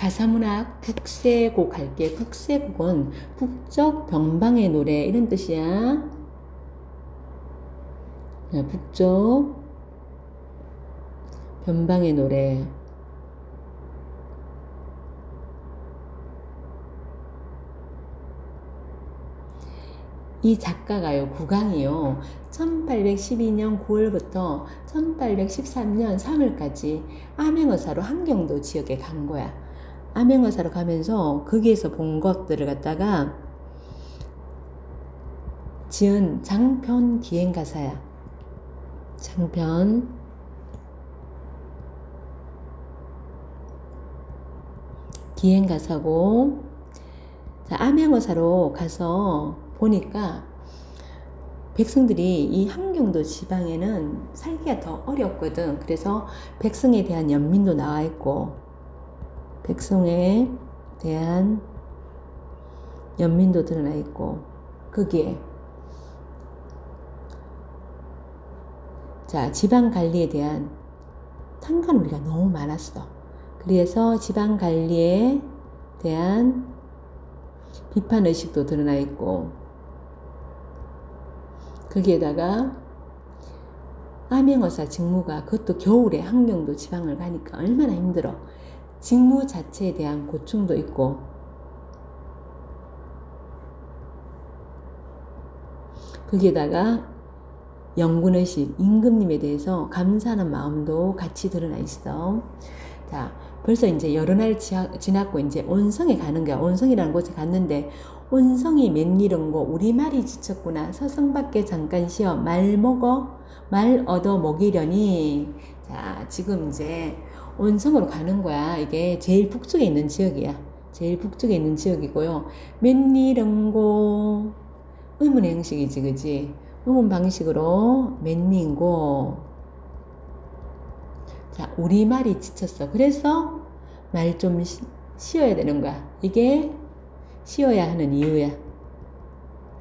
가사문학 북새곡 할게. 북새곡은 북적 변방의 노래 이런 뜻이야. 자, 북쪽 변방의 노래. 이 작가가요, 구강이요. 1812년 9월부터 1813년 3월까지 암행어사로 함경도 지역에 간 거야. 암행어사로 가면서 거기에서 본 것들을 갖다가 지은 장편 기행가사야. 장편 기행가사고 자, 암행어사로 가서 보니까 백성들이 이 함경도 지방에는 살기가 더 어렵거든. 그래서 백성에 대한 연민도 나와 있고 백성에 대한 연민도 드러나 있고 거기에 자 지방 관리에 대한 탄간 우리가 너무 많았어. 그래서 지방 관리에 대한 비판 의식도 드러나 있고 거기에다가 암행어사 직무가 그것도 겨울에 함경도 지방을 가니까 얼마나 힘들어. 직무 자체에 대한 고충도 있고 거기에다가 영군의식, 임금님에 대해서 감사하는 마음도 같이 드러나 있어. 자, 벌써 이제 여러 날 지났고 이제 온성에 가는 거야. 온성이라는 곳에 갔는데 온성이 맨일은고 우리말이 지쳤구나. 서성밖에 잠깐 쉬어. 말 먹어. 말 얻어 먹이려니. 자, 지금 이제 온성으로 가는 거야. 이게 제일 북쪽에 있는 지역이야. 제일 북쪽에 있는 지역이고요. 맨일은고 의문의 형식이지, 그지? 의문 방식으로 맨닝고. 자, 우리 말이 지쳤어. 그래서 말 좀 쉬어야 되는 거야. 이게 쉬어야 하는 이유야.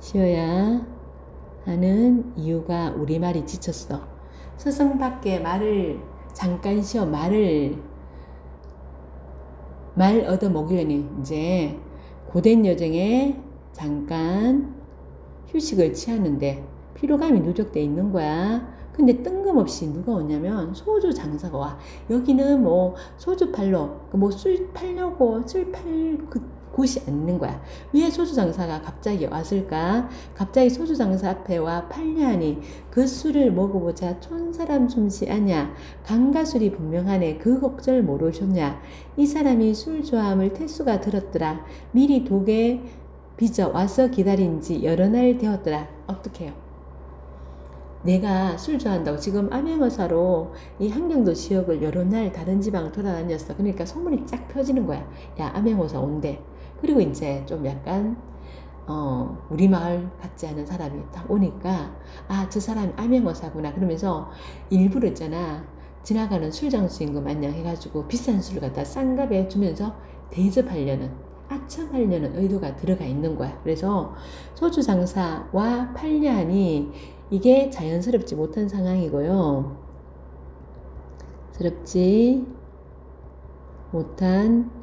쉬어야 하는 이유가 우리 말이 지쳤어. 스승 밖에 말을 잠깐 쉬어 말을 말 얻어 먹이려니 이제 고된 여정에 잠깐 휴식을 취하는데 피로감이 누적돼 있는 거야. 근데 뜬금없이 누가 오냐면 소주 장사가 와. 여기는 뭐 소주 팔러, 뭐 술 팔려고 술 팔 그 곳이 아닌 거야. 왜 소주 장사가 갑자기 왔을까? 갑자기 소주 장사 앞에 와 팔려하니 그 술을 먹어보자 촌사람 솜씨 아냐? 강가술이 분명하네. 그 걱정을 모르셨냐? 이 사람이 술 좋아함을 태수가 들었더라. 미리 독에 빚어 와서 기다린 지 여러 날 되었더라. 어떻게 해요? 내가 술 좋아한다고 지금 암행어사로 이 한경도 지역을 여러 날 다른 지방을 돌아다녔어. 그러니까 소문이 쫙 펴지는 거야. 야, 암행어사 온대. 그리고 이제 좀 약간 어, 우리 마을 같지 않은 사람이 딱 오니까 아, 저 사람이 암행어사구나. 그러면서 일부러 있잖아. 지나가는 술장수인 것 마냥 해가지고 비싼 술을 갖다 싼 값에 주면서 대접하려는 아첨하려는 의도가 들어가 있는 거야. 그래서 소주 장사와 팔려하니 이게 자연스럽지 못한 상황이고요. 스럽지 못한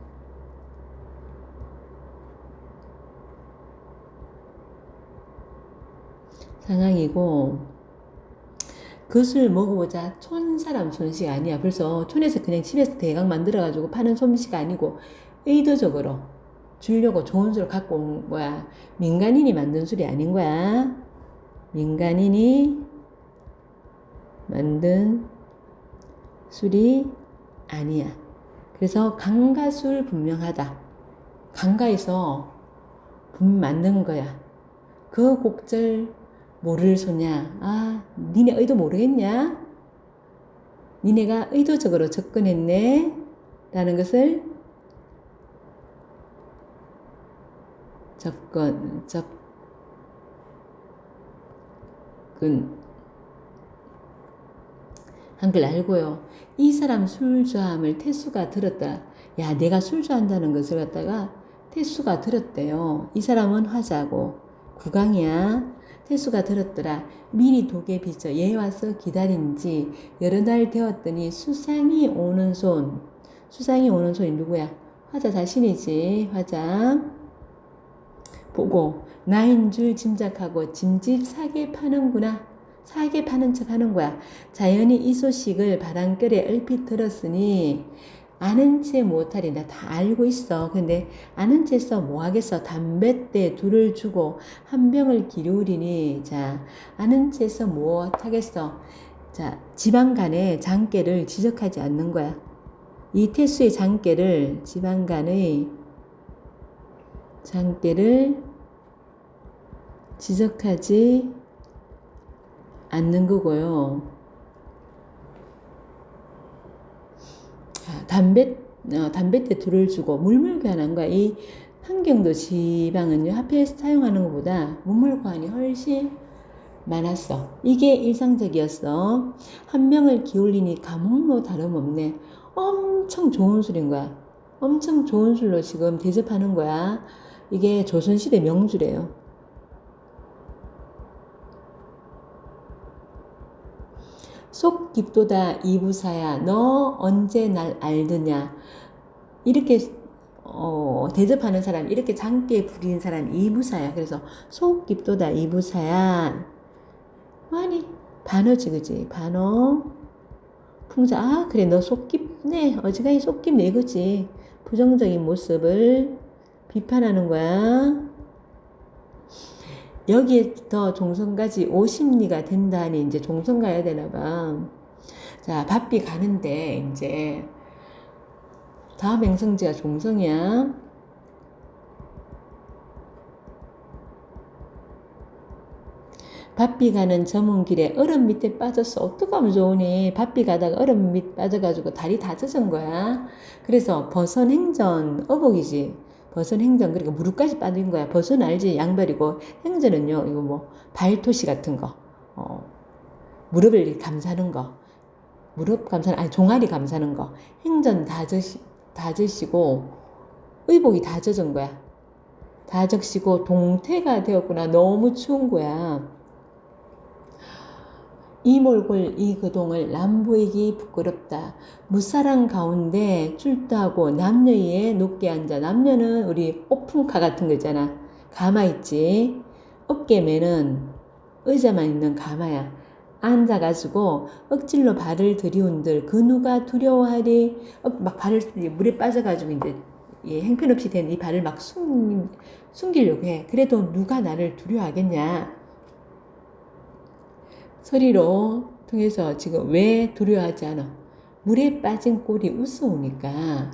상황이고 그것을 먹어보자 촌 사람 솜씨가 아니야. 벌써 촌에서 그냥 집에서 대강 만들어가지고 파는 솜씨가 아니고 의도적으로 주려고 좋은 술을 갖고 온 거야. 민간인이 만든 술이 아닌 거야. 민간인이 만든 술이 아니야. 그래서 강가술 분명하다. 강가에서 분 만든 거야. 그 곡절 모를 소냐? 아, 니네 의도 모르겠냐? 니네가 의도적으로 접근했네? 라는 것을 접근, 접, 근 한글 알고요. 이 사람 술 좋아함을 태수가 들었다. 야, 내가 술 좋아한다는 것을 갖다가 태수가 들었대요. 이 사람은 화자고 구강이야. 태수가 들었더라. 미리 독에 비쳐 얘 와서 기다린 지 여러 날 되었더니 수상이 오는 손. 수상이 오는 손이 누구야? 화자 자신이지, 화자. 보고, 나인 줄 짐작하고 짐집 사게 파는구나. 사게 파는 척 하는 거야. 자연히 이 소식을 바람결에 얼핏 들었으니, 아는 채 못하리. 나다 알고 있어. 근데 아는 채서 뭐 하겠어. 담뱃대 둘을 주고 한 병을 기울이니, 자, 아는 채서 뭐 하겠어. 자, 지방 간의 장계를 지적하지 않는 거야. 이 태수의 장계를 지방 간의 장계를 지적하지 않는 거고요. 담배 어, 담뱃대 둘을 주고 물물 교환한 거야. 이 한경도 지방은요 화폐에서 사용하는 것보다 물물 교환이 훨씬 많았어. 이게 일상적이었어. 한 명을 기울이니 감옥로 다름없네. 엄청 좋은 술인 거야. 엄청 좋은 술로 지금 대접하는 거야. 이게 조선시대 명주래요. 속 깊도다 이부사야. 너 언제 날 알드냐? 이렇게 어, 대접하는 사람 이렇게 장기에 부리는 사람 이부사야. 그래서 속 깊도다 이부사야. 아니 반어지 그지? 반어. 풍자. 아 그래. 너 속 깊네. 어지간히 속 깊네. 이거지? 부정적인 모습을 비판하는 거야 여기에 더 종성까지 오심리가 된다니 이제 종성 가야 되나 봐. 자, 바삐 가는데 이제 다음 행성지가 종성이야. 바삐 가는 저문 길에 얼음 밑에 빠졌어. 어떡하면 좋으니? 바삐 가다가 얼음 밑 빠져가지고 다리 다 젖은 거야. 그래서 버선 행전 어복이지. 버선 행전 그러니까 무릎까지 빠진 거야. 버선 알지? 양발이고 행전은요. 이거 뭐 발토시 같은 거. 어, 무릎을 감사는 거. 무릎 감사는 아니 종아리 감사는 거. 행전 다 젖이 다 젖이고 의복이 다 젖은 거야. 다 적시고 동태가 되었구나. 너무 추운 거야. 이 몰골 이 그동을 남보이기 부끄럽다. 무사랑 가운데 출두하고 남녀에 높게 앉아. 남녀는 우리 오픈카 같은 거 있잖아. 가마 있지. 어깨매는 의자만 있는 가마야. 앉아가지고 억질로 발을 들이운들 그 누가 두려워하리 어, 막 발을 물에 빠져가지고 이제 예, 행편없이 된 이 발을 막 숨, 숨기려고 해. 그래도 누가 나를 두려워하겠냐. 서리로 통해서 지금 왜 두려워하지 않아? 물에 빠진 꼴이 우스우니까.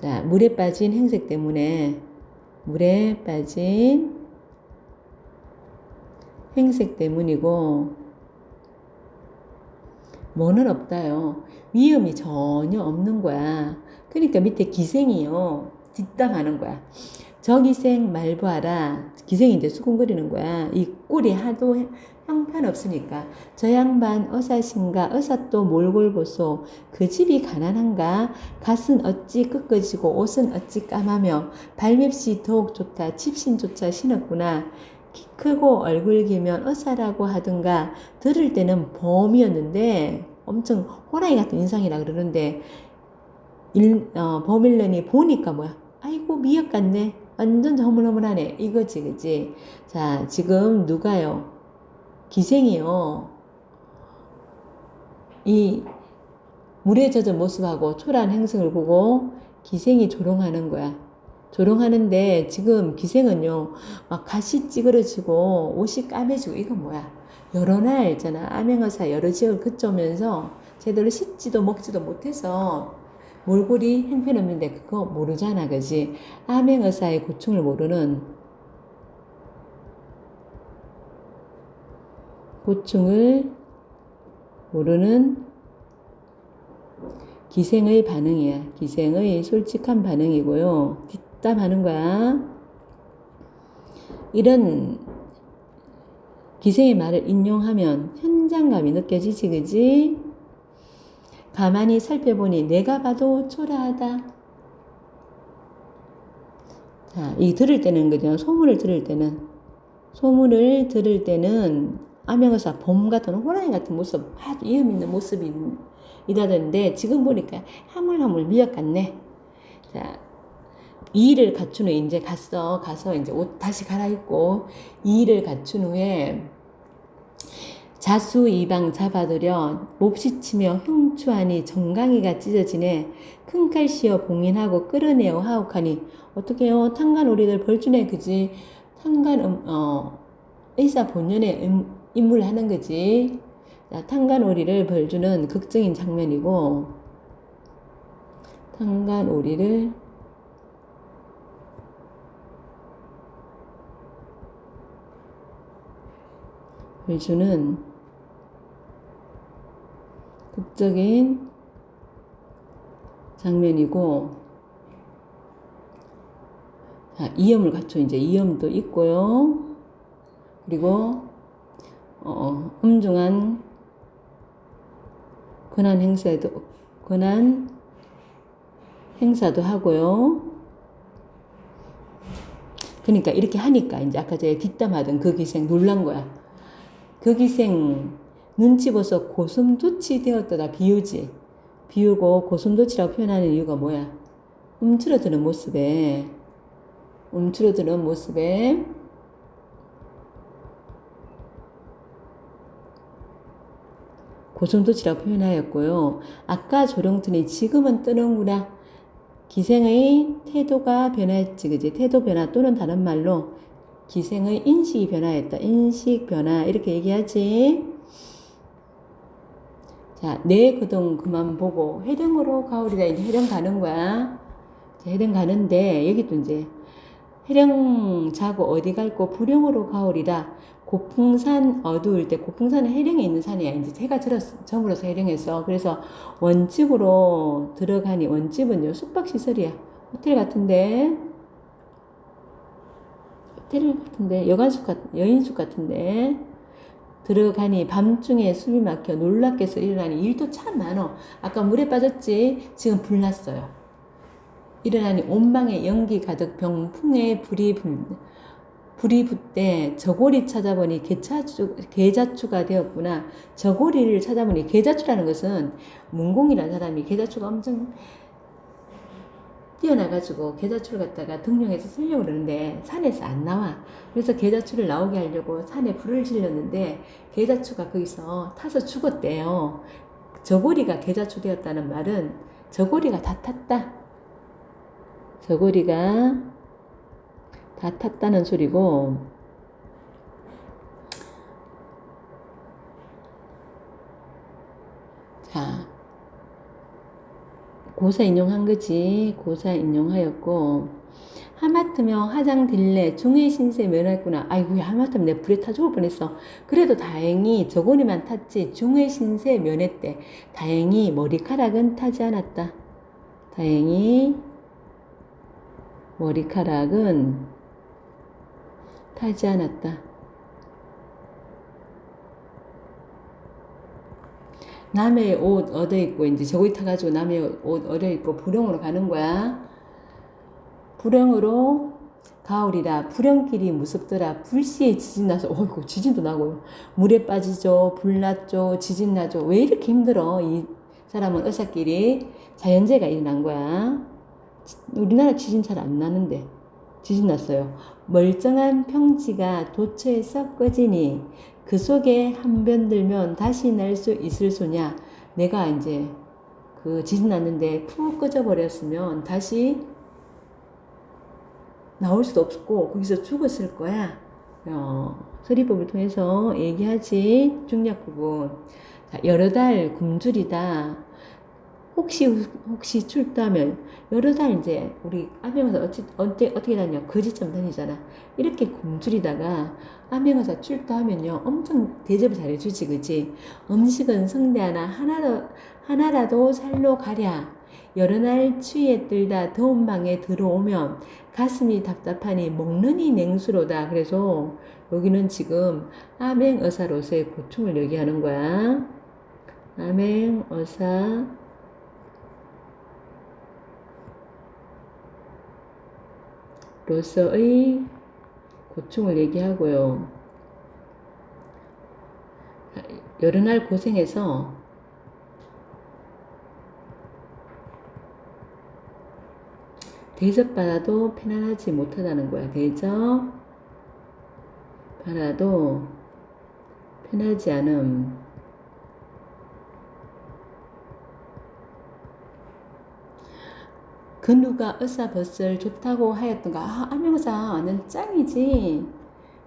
자, 물에 빠진 행색 때문에 물에 빠진 행색 때문이고 뭐는 없다요. 위험이 전혀 없는 거야. 그러니까 밑에 기생이요. 뒷담하는 거야. 저기생 말보하라. 기생이 이제 수군거리는 거야. 이 꼴이 하도 형편없으니까. 저 양반 어사신가 어사 또 몰골보소. 그 집이 가난한가? 갓은 어찌 끄끄지고 옷은 어찌 까마며 발맵시 더욱 좋다. 집신조차 신었구나. 키 크고 얼굴 기면 어사라고 하든가 들을 때는 범이었는데 엄청 호랑이 같은 인상이라 그러는데 일, 어, 범일년이 보니까 뭐야 아이고 미역 같네 완전 허물허물하네. 이거지 그지? 자 지금 누가요? 기생이요. 이 물에 젖은 모습하고 초라한 행성을 보고 기생이 조롱하는 거야. 조롱하는데 지금 기생은요 막 가시 찌그러지고 옷이 까매지고 이건 뭐야? 여러 날 있잖아. 암행어사 여러 지역을 그쳐오면서 제대로 씻지도 먹지도 못해서 몰골이 형편없는데 그거 모르잖아 그지? 암행어사의 고충을 모르는 고충을 모르는 기생의 반응이야. 기생의 솔직한 반응이고요. 뒷담하는 거야. 이런 기생의 말을 인용하면 현장감이 느껴지지 그지 가만히 살펴보니 내가 봐도 초라하다. 자, 이 들을 때는 그죠? 소문을 들을 때는 소문을 들을 때는 암행어사 봄 같은 호랑이 같은 모습, 아주 이음 있는 모습이 이다던데 지금 보니까 하물하물 미역 같네. 자, 이의를 갖춘 후에 이제 갔어. 가서 이제 옷 다시 갈아입고 이의를 갖춘 후에 자수 이방 잡아들여 몹시 치며 흉추하니 정강이가 찢어지네 큰칼 씌어 봉인하고 끌어내어 하옥하니 어떻게요? 탄간 오리들 벌주네 그지? 탄간 음, 어 의사 본연의 음, 임무를 하는 거지. 자, 탄간 오리를 벌주는 극적인 장면이고 탄간 오리를 벌주는 극적인 장면이고 자, 이염을 갖춰 이제 이염도 있고요. 그리고 어, 엄중한 권한 행사도 권한 행사도 하고요. 그러니까 이렇게 하니까 이제 아까 제가 뒷담하던 그 기생 놀란 거야. 그 기생 눈치 보서 고슴도치 되었다가 비우지. 비우고 고슴도치라고 표현하는 이유가 뭐야? 움츠러드는 모습에 움츠러드는 모습에 고슴도치라고 표현하였고요. 아까 조롱틀이 지금은 뜨는구나. 기생의 태도가 변화했지, 그지? 태도 변화 또는 다른 말로 기생의 인식이 변화했다. 인식 변화. 이렇게 얘기하지. 자, 내 그동 그만 보고 해령으로 가오리다. 이제 해령 가는 거야. 자, 해령 가는데, 여기도 이제 해령 자고 어디 갈고 불령으로 가오리다. 고풍산 어두울 때 고풍산은 해령에 있는 산이야. 이제 해가 들었, 저물어서 해령에서. 그래서 원집으로 들어가니 원집은요 숙박 시설이야. 호텔 같은데 호텔 같은데 여관숙 같 여인숙 같은데 들어가니 밤중에 숨이 막혀 놀랍게서 일어나니 일도 참 많어. 아까 물에 빠졌지. 지금 불 났어요. 일어나니 온 방에 연기 가득 병풍에 불이 불 불이 붙대 저고리 찾아보니 개차추, 계자추가 되었구나. 저고리를 찾아보니 계자추라는 것은 문공이라는 사람이 계자추가 엄청 뛰어나가지고 계자추를 갖다가 등용해서 쓰려고 그러는데 산에서 안 나와. 그래서 계자추를 나오게 하려고 산에 불을 질렀는데 계자추가 거기서 타서 죽었대요. 저고리가 계자추 되었다는 말은 저고리가 다 탔다. 저고리가 다 탔다는 소리고 자 고사 인용한 거지. 고사 인용하였고. 하마터며 화장 딜레 중해 신세 면했구나. 아이고 하마터면 내 불에 타 죽을 뻔했어. 그래도 다행히 저고리만 탔지. 중해 신세 면했대. 다행히 머리카락은 타지 않았다. 다행히 머리카락은 타지 않았다. 남의 옷 얻어 입고 이제 저기 타가지고 남의 옷 얻어 입고 불행으로 가는 거야. 불행으로 가을이라 불행길이 무섭더라. 불시에 지진 나서 어이구 지진도 나고 물에 빠지죠. 불 났죠. 지진 나죠. 왜 이렇게 힘들어? 이 사람은 어사끼리 자연재해가 일어난 거야. 우리나라 지진 잘 안 나는데 지진 났어요. 멀쩡한 평지가 도처에서 꺼지니 그 속에 한변 들면 다시 날 수 있을 소냐. 내가 이제 그 지진 났는데 푹 꺼져 버렸으면 다시 나올 수도 없고 거기서 죽었을 거야. 어, 서리법을 통해서 얘기하지 중략 부분. 자, 여러 달 굶주리다. 혹시 혹시 출두하면 여러 달 이제 우리 암행어사 어찌 언제 어떻게 다녀? 거지처럼 다니잖아. 이렇게 굶주리다가 암행어사 출두하면요 엄청 대접을 잘해주지 그지 음식은 성대 하나 하나도 하나라도 살로 가랴. 여러 날 추위에 들다 더운 방에 들어오면 가슴이 답답하니 먹느니 냉수로다. 그래서 여기는 지금 암행어사로서의 고충을 얘기하는 거야. 암행어사 로서의 고충을 얘기하고요. 여러 날 고생해서 대접받아도 편안하지 못하다는 거야. 대접 받아도 편하지 않음. 그 누가 의사벗을 좋다고 하였던가. 아 안녕사 는 짱이지.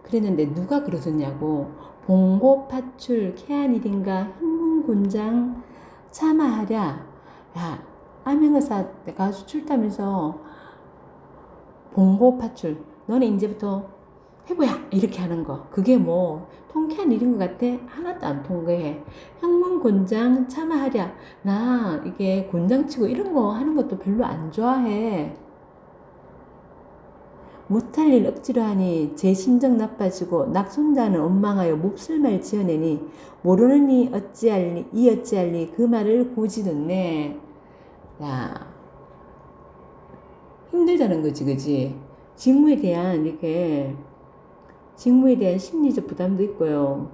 그랬는데 누가 그러셨냐고. 봉고 파출 케안일인가 흰문곤장 참아하랴. 야 암행의사 내가 수출타면서 봉고 파출. 너네 이제부터 해보야! 이렇게 하는 거. 그게 뭐 통쾌한 일인 것 같아? 하나도 안 통쾌해. 향문 곤장 참아하랴. 나 이게 곤장치고 이런 거 하는 것도 별로 안 좋아해. 못할 일 억지로 하니 제 심정 나빠지고 낙손자는 원망하여 몹쓸 말 지어내니 모르는 이 어찌할리 이 어찌할리 그 말을 고지 듣네. 야. 힘들다는 거지 그지? 직무에 대한 이렇게 직무에 대한 심리적 부담도 있고요.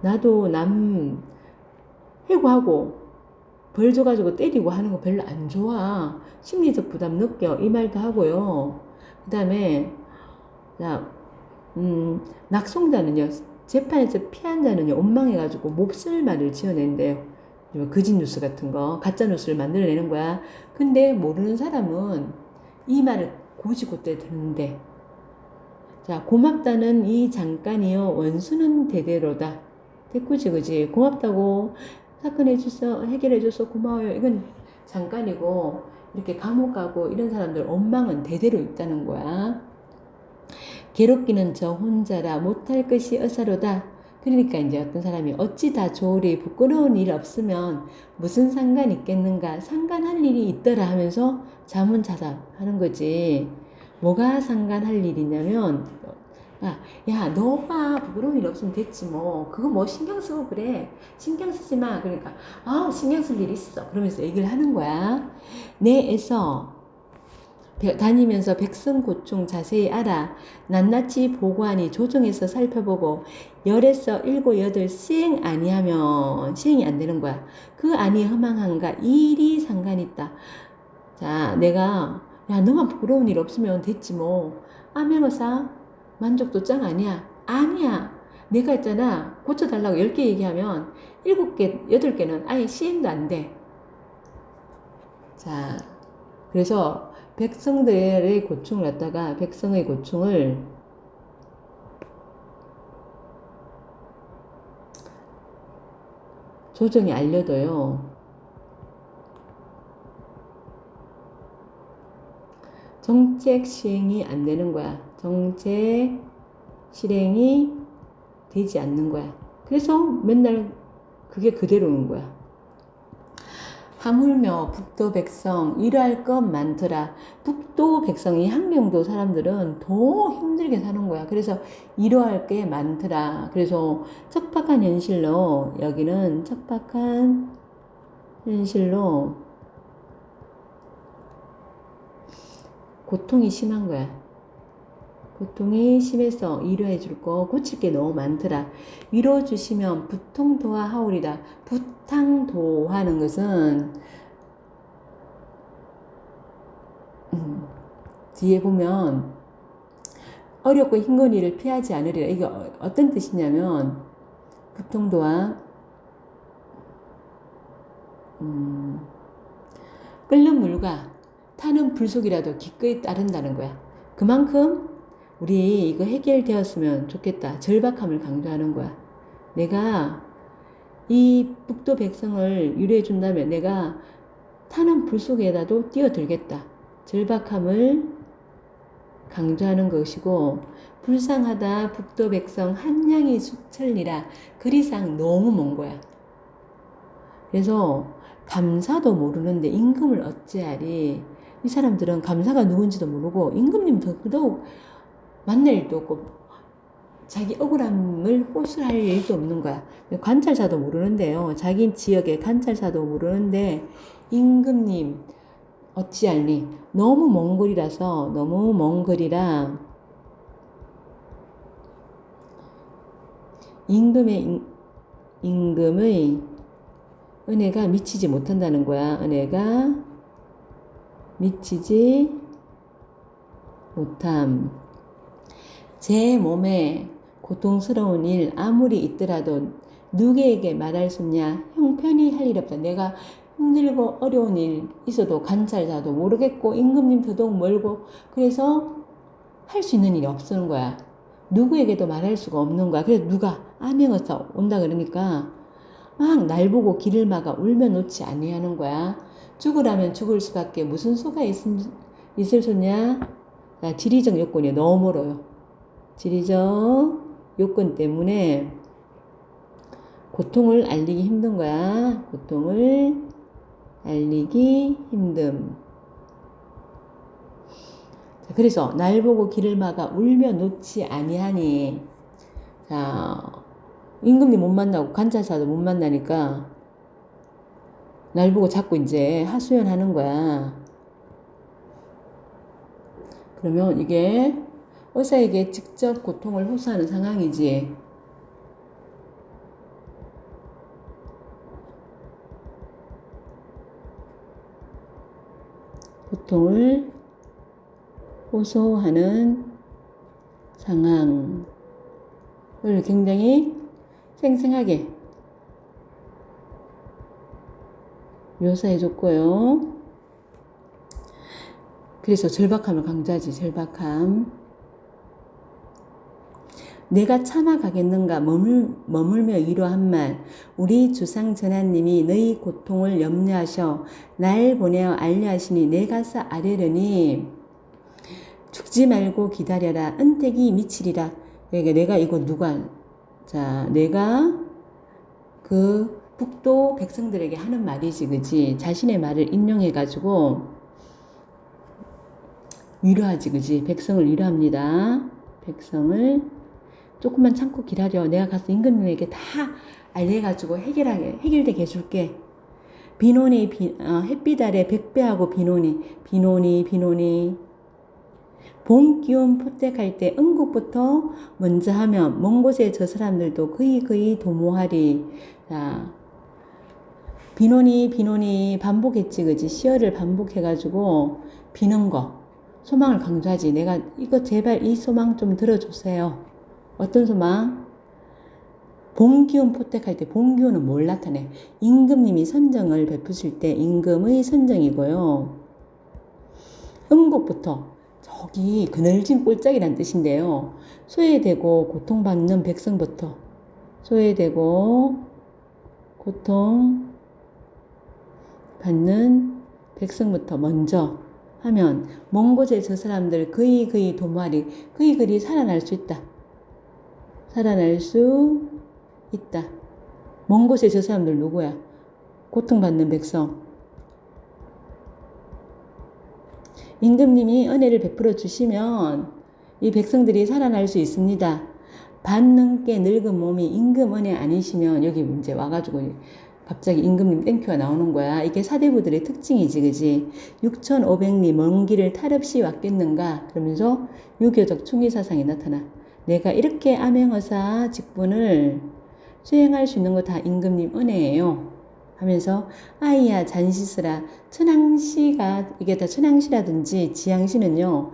나도 남 해고하고 벌 줘가지고 때리고 하는 거 별로 안 좋아. 심리적 부담 느껴. 이 말도 하고요. 그 다음에, 자, 음, 낙송자는요, 재판에서 피한 자는요, 원망해가지고 몹쓸 말을 지어낸대요. 거짓 뉴스 같은 거, 가짜 뉴스를 만들어내는 거야. 근데 모르는 사람은 이 말을 고지고대 듣는데, 자, 고맙다는 이 잠깐이요, 원수는 대대로다. 대꾸지, 그지? 고맙다고 사건 해줘서, 해결해줘서 고마워요. 이건 잠깐이고, 이렇게 감옥 가고 이런 사람들 원망은 대대로 있다는 거야. 괴롭기는 저 혼자라 못할 것이 어사로다. 그러니까 이제 어떤 사람이 어찌 다 좋으리 부끄러운 일 없으면 무슨 상관 있겠는가 상관할 일이 있더라 하면서 자문자답 하는 거지. 뭐가 상관할 일이냐면 아, 야, 너가 부끄러운 일 없으면 됐지, 뭐. 그거 뭐 신경 쓰고 그래. 신경 쓰지 마. 그러니까, 아, 신경 쓸 일 있어. 그러면서 얘기를 하는 거야. 내에서 다니면서 백성 고충 자세히 알아. 낱낱이 보고하니 조정해서 살펴보고 열에서 일곱 여덟 시행 아니하면 시행이 안 되는 거야. 그 아니 허망한가 일이 상관 있다. 자, 내가 야 너만 부끄러운 일 없으면 됐지 뭐. 암행어사 만족도 짱 아니야. 아니야. 내가 있잖아. 고쳐달라고 10개 얘기하면 7개, 8개는 아예 시행도 안 돼. 자, 그래서 백성들의 고충을 갖다가 백성의 고충을 조정이 알려둬요. 정책 시행이 안 되는 거야. 정책 실행이 되지 않는 거야. 그래서 맨날 그게 그대로인 거야. 하물며 북도 백성 일할 것 많더라. 북도 백성이 한경도 사람들은 더 힘들게 사는 거야. 그래서 이러할 게 많더라. 그래서 척박한 현실로 여기는 척박한 현실로 고통이 심한 거야. 고통이 심해서 위로해 줄 거 고칠 게 너무 많더라. 위로 주시면 부통도화 하오리다. 부탕도 하는 것은 음, 뒤에 보면 어렵고 힘든 일을 피하지 않으리라. 이게 어, 어떤 뜻이냐면 부통도화 음, 끓는 물과 타는 불속이라도 기꺼이 따른다는 거야. 그만큼 우리 이거 해결되었으면 좋겠다. 절박함을 강조하는 거야. 내가 이 북도 백성을 유래해 준다면 내가 타는 불 속에다도 뛰어들겠다. 절박함을 강조하는 것이고 불쌍하다 북도 백성 한양이 숙철리라 그리상 너무 먼 거야. 그래서 감사도 모르는데 임금을 어찌하리 이 사람들은 감사가 누군지도 모르고 임금님 더더욱 만날 일도 없고 자기 억울함을 호소할 일도 없는 거야. 관찰사도 모르는데요. 자기 지역의 관찰사도 모르는데 임금님 어찌할리 너무 먼 거리라서 너무 먼 거리라 임금의 임금의 은혜가 미치지 못한다는 거야. 은혜가 미치지 못함. 제 몸에 고통스러운 일 아무리 있더라도 누구에게 말할 수 있냐? 형편이 할 일 없다. 내가 힘들고 어려운 일 있어도 관찰자도 모르겠고 임금님 더더욱 멀고 그래서 할 수 있는 일이 없는 거야. 누구에게도 말할 수가 없는 거야. 그래서 누가 아명어서 온다 그러니까 막 날 보고 길을 막아 울며 놓지 아니하는 거야. 죽으라면 죽을 수밖에 무슨 수가 있, 있을 수냐? 자, 지리적 요건이 너무 멀어요. 지리적 요건 때문에 고통을 알리기 힘든 거야. 고통을 알리기 힘듦. 자, 그래서 날 보고 길을 막아 울며 놓지 아니하니. 자, 임금님 못 만나고 관찰사도 못 만나니까 날 보고 자꾸 이제 하소연하는 거야. 그러면 이게 의사에게 직접 고통을 호소하는 상황이지. 고통을 호소하는 상황을 굉장히 생생하게 묘사해 줬고요. 그래서 절박함을 강조하지, 절박함. 내가 참아가겠는가? 머물, 머물며 위로한 말. 우리 주상 전하님이 너희 고통을 염려하셔 날 보내어 알려하시니 내 가서 아뢰려니. 죽지 말고 기다려라. 은택이 미치리라. 그러니까 내가 이거 누가 자 내가 그 북도 백성들에게 하는 말이지 그지? 자신의 말을 인용해 가지고 위로하지 그지? 백성을 위로합니다. 백성을 조금만 참고 기다려. 내가 가서 임금님에게 다 알려가지고 해결하게, 해결되게 해줄게. 비논이, 비, 어, 햇빛 아래 백배하고 비논이, 비논이, 비논이. 봄 기온 포tek할 때 응국부터 먼저 하면 먼 곳에 저 사람들도 거의 거의 도모하리. 자, 비논이, 비논이 반복했지, 그지? 시어를 반복해가지고 비는 거. 소망을 강조하지. 내가 이거 제발 이 소망 좀 들어주세요. 어떤 소망? 봄 기운 포택할 때봄 기운은 뭘 나타내? 임금님이 선정을 베푸실 때 임금의 선정이고요. 음곡부터 저기 그늘진 꼴짝이란 뜻인데요. 소외되고 고통받는 백성부터 소외되고 고통 받는 백성부터 먼저 하면 먼 곳에 저 사람들 거의 거의 도마리 거의 거의 살아날 수 있다. 살아날 수 있다. 먼 곳에 저 사람들 누구야? 고통받는 백성. 임금님이 은혜를 베풀어 주시면 이 백성들이 살아날 수 있습니다. 반능께 늙은 몸이 임금 은혜 아니시면 여기 이제 와가지고 갑자기 임금님 땡큐가 나오는 거야. 이게 사대부들의 특징이지, 그지? 6,500리 먼 길을 탈 없이 왔겠는가? 그러면서 유교적 충의사상이 나타나. 내가 이렇게 암행어사 직분을 수행할 수 있는 거 다 임금님 은혜예요. 하면서 아이야 잔시스라 천황시가 이게 다 천황시라든지 지양시는요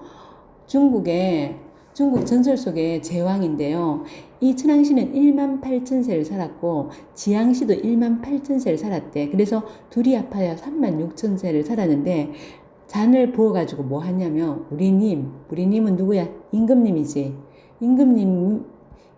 중국의 중국 전설 속의 제왕인데요. 이 천황시는 1만 8천 세를 살았고 지양시도 1만 8천 세를 살았대. 그래서 둘이 합하여 3만 6천 세를 살았는데 잔을 부어가지고 뭐 하냐면 우리님, 우리님은 누구야? 임금님이지. 임금님,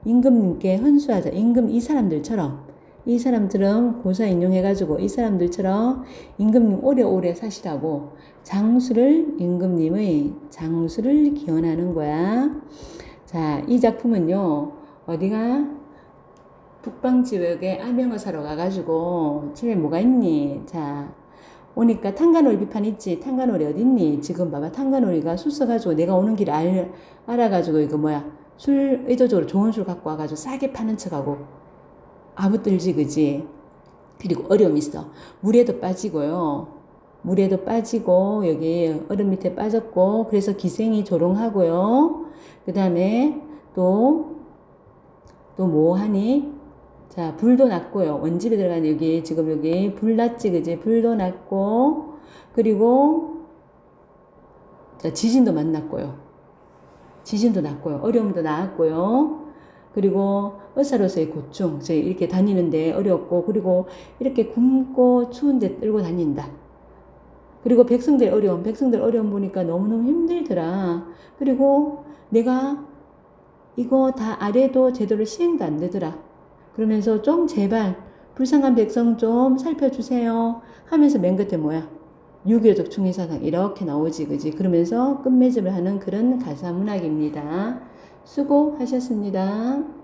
임금님께 헌수하자. 임금 이 사람들처럼. 이 사람들은 고사 인용해가지고 이 사람들처럼 임금님 오래오래 사시라고 장수를, 임금님의 장수를 기원하는 거야. 자, 이 작품은요, 어디가? 북방 지역에 암영어사로 가가지고, 집에 뭐가 있니? 자, 오니까 탄가놀이 비판 있지? 탄가놀이 어딨니? 지금 봐봐. 탄가놀이가 술 써가지고 내가 오는 길 알, 알아가지고 이거 뭐야. 술 의도적으로 좋은 술 갖고 와가지고 싸게 파는 척하고 아부들지 그지 그리고 어려움 있어 물에도 빠지고요 물에도 빠지고 여기 얼음 밑에 빠졌고 그래서 기생이 조롱하고요 그 다음에 또 또 뭐 하니 자, 불도 났고요. 원집에 들어가는 여기, 지금 여기 불 났지, 그지? 불도 났고, 그리고, 자, 지진도 만났고요. 지진도 났고요. 어려움도 나왔고요. 그리고 의사로서의 고충, 저희 이렇게 다니는데 어렵고, 그리고 이렇게 굶고 추운데 끌고 다닌다. 그리고 백성들 어려움, 백성들 어려움 보니까 너무너무 힘들더라. 그리고 내가 이거 다 아래도 제대로 시행도 안 되더라. 그러면서 좀 제발 불쌍한 백성 좀 살펴주세요 하면서 맨 끝에 뭐야? 유교적 중의사상 이렇게 나오지 그지? 그러면서 끝맺음을 하는 그런 가사 문학입니다. 수고하셨습니다.